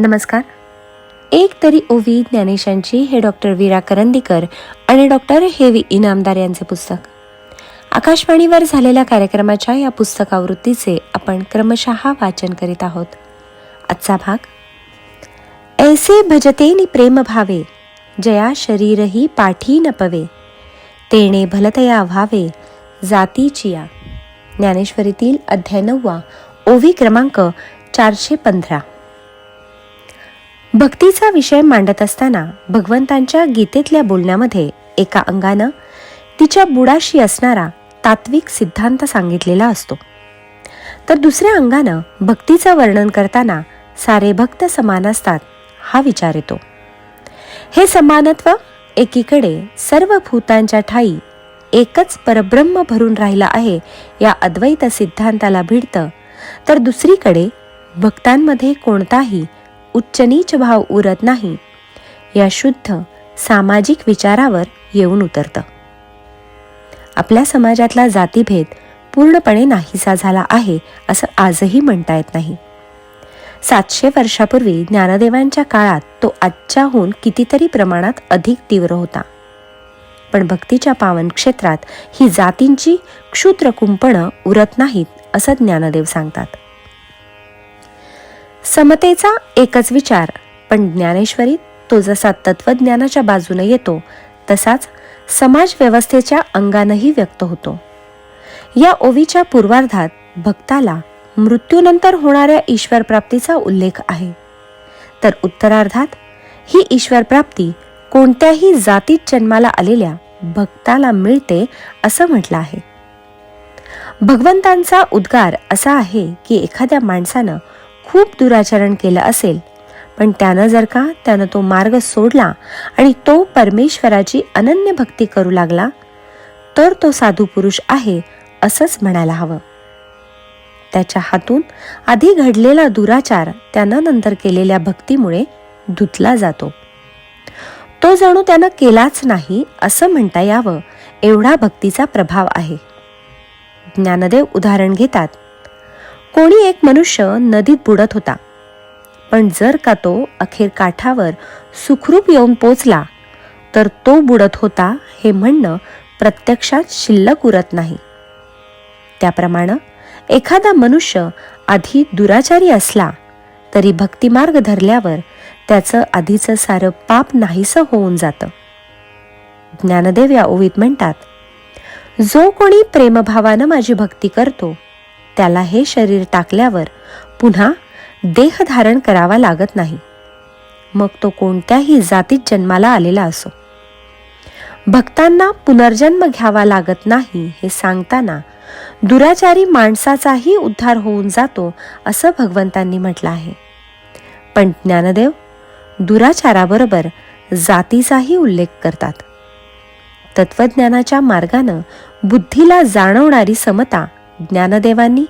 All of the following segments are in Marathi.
नमस्कार. एक तरी ओवी ज्ञानेशांची हे डॉक्टर वीरा करंदीकर आणि डॉक्टर हेवी इनामदार यांचे पुस्तक. आकाशवाणीवर झालेल्या कार्यक्रमाच्या या पुस्तकावृत्तीचे आपण क्रमशः वाचन करीत आहोत. आजचा भाग ऐसे भजते नि प्रेम भावे जया शरीरही पाठी न पवे तेणे भलतया व्हावे जातीचिया ज्ञानेश्वरीतील अध्याय नववा ओवी क्रमांक चारशे पंधरा. भक्तीचा विषय मांडत असताना भगवंतांच्या गीतेतल्या बोलण्यामध्ये एका अंगानं तिच्या बुडाशी असणारा तात्विक सिद्धांत सांगितलेला असतो. तर दुसऱ्या अंगानं भक्तीचं वर्णन करताना सारे भक्त समान असतात हा विचार येतो. हे समानत्व एकीकडे सर्व भूतांच्या ठाई एकच परब्रह्म भरून राहिला आहे या अद्वैत सिद्धांताला भिडतं. तर दुसरीकडे भक्तांमध्ये कोणताही उच्च नीच भाव उरत नाही. या शुद्ध सामाजिक विचारावर येऊन उतरतं. आपल्या समाजातला जातीभेद पूर्णपणे नाहीसा झाला आहे असं आजही म्हणता येत नाही. सातशे वर्षापूर्वी ज्ञानदेवांच्या काळात तो आजच्याहून कितीतरी प्रमाणात अधिक तीव्र होता. पण भक्तीच्या पावन क्षेत्रात ही जातींची क्षुद्र कुंपणं उरत नाहीत असं ज्ञानदेव सांगतात. समतेचा एकच विचार. पण ज्ञानेश्वरीत तो जसा तत्वज्ञानाच्या बाजूने येतो तसाच समाज व्यवस्थेच्या अंगानंही व्यक्त होतो. या ओवीच्या पूर्वार्धात भक्ताला मृत्यूनंतर होणाऱ्या ईश्वरप्राप्तीचा उल्लेख आहे. तर उत्तरार्धात ही ईश्वर प्राप्ती कोणत्याही जातीत जन्माला आलेल्या भक्ताला मिळते असं म्हटलं आहे. भगवंतांचा उद्गार असा आहे की एखाद्या माणसानं खूप दुराचरण केलं असेल. पण त्यानं जर का त्यानं तो मार्ग सोडला आणि तो परमेश्वराची अनन्य भक्ती करू लागला तर तो साधू पुरुष आहे असंच म्हणायला हवं. त्याच्या हातून आधी घडलेला दुराचार त्यानं नंतर केलेल्या भक्तीमुळे धुतला जातो. तो जणू त्यानं केलाच नाही असं म्हणता यावं एवढा भक्तीचा प्रभाव आहे. ज्ञानदेव उदाहरण घेतात. कोणी एक मनुष्य नदीत बुडत होता. पण जर का तो अखेर काठावर सुखरूप येऊन पोचला तर तो बुडत होता हे म्हणणं प्रत्यक्षात शिल्लक उरत नाही. त्याप्रमाणे एखादा मनुष्य आधी दुराचारी असला तरी भक्तिमार्ग धरल्यावर त्याचं आधीचं सारं पाप नाहीसं होऊन जातं. ज्ञानदेव या ओवीत म्हणतात जो कोणी प्रेमभावानं माझी भक्ती करतो त्याला हे शरीर टाकल्यावर पुन्हा देह धारण करावा लागत नाही. मग तो कोणत्याही जातीत जन्माला आलेला असो. भक्तांना पुनर्जन्म घ्यावा लागत नाही हे सांगताना दुराचारी माणसाचाही उद्धार होऊन जातो असं भगवंतांनी म्हटलं आहे. पण ज्ञानदेव दुराचाराबरोबर जातीचाही उल्लेख करतात. तत्वज्ञानाच्या मार्गानं बुद्धीला जाणवणारी समता ज्ञानदेवांनी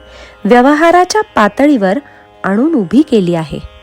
व्यवहाराच्या पातळीवर आणून उभी केली आहे.